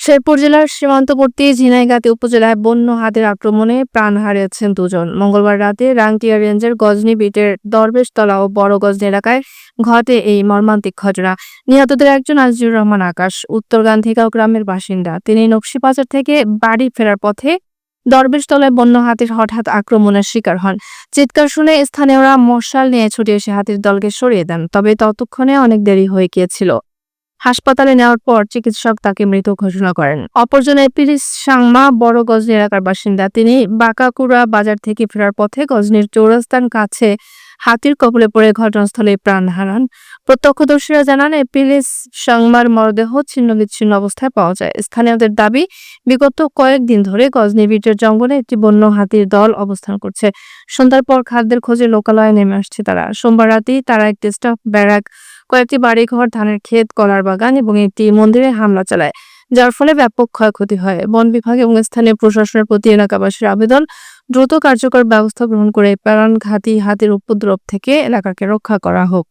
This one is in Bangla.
শেরপুর জেলার সীমান্তবর্তী ঝিনাইগাতি উপজেলায় বন্য হাতির আক্রমণে প্রাণ হারিয়েছেন দুজন। মঙ্গলবার রাতে রাংটিয়া রেঞ্জের গজনী বিটের দরবেশতলা ও বড় এলাকায় ঘটে এই মর্মান্তিক ঘটনা। নিহতদের একজন আজিজুর রহমান আকাশ, উত্তর গান্ধীগাঁও গ্রামের বাসিন্দা। তিনি নকশিবাজার থেকে বাড়ি ফেরার পথে দরবেশতলায় বন্য হাতির হঠাৎ আক্রমণের শিকার হন। চিৎকার শুনে স্থানীয়রা মশাল নিয়ে ছুটে এসে হাতির দলকে সরিয়ে দেন, তবে ততক্ষণে অনেক দেরি হয়ে গিয়েছিল। হাসপাতালে নেওয়ার পর চিকিৎসক তাকে মৃত ঘোষণা করেন। অপরজনের পিরিস সাংমা, বড় গজনি এলাকার বাসিন্দা। তিনি বাঁকাকুড়া বাজার থেকে ফেরার পথে গজনির চৌরাস্তান কাছে হাতির কবলে পড়ে ঘটনাস্থলে প্রাণ হারান। প্রত্যক্ষদর্শীরা জানান এপিলিস সাংমার মরদেহ ছিন্ন বিচ্ছিন্ন অবস্থায় পাওয়া যায়। স্থানীয়দের দাবি, বিগত কয়েকদিন ধরে গজনি বিটের জঙ্গলে একটি বন্য হাতির দল অবস্থান করছে। সন্ধ্যার পর খাদ্যের খোঁজে লোকালয়ে নেমে আসছে তারা। সোমবার রাতেই তারা একটি স্টাফ ব্যারাক কয়েকটি বাড়িঘর, ধানের ক্ষেত, কলার বাগান এবং একটি মন্দিরে হামলা চালায়, যার ফলে ব্যাপক ক্ষয়ক্ষতি হয়। বন বিভাগ এবং স্থানীয় প্রশাসনের প্রতি এলাকাবাসীর আবেদন দ্রুত কার্যকর ব্যবস্থা গ্রহণ করে প্রাণঘাতী হাতির উপদ্রব থেকে এলাকাকে রক্ষা করা হোক।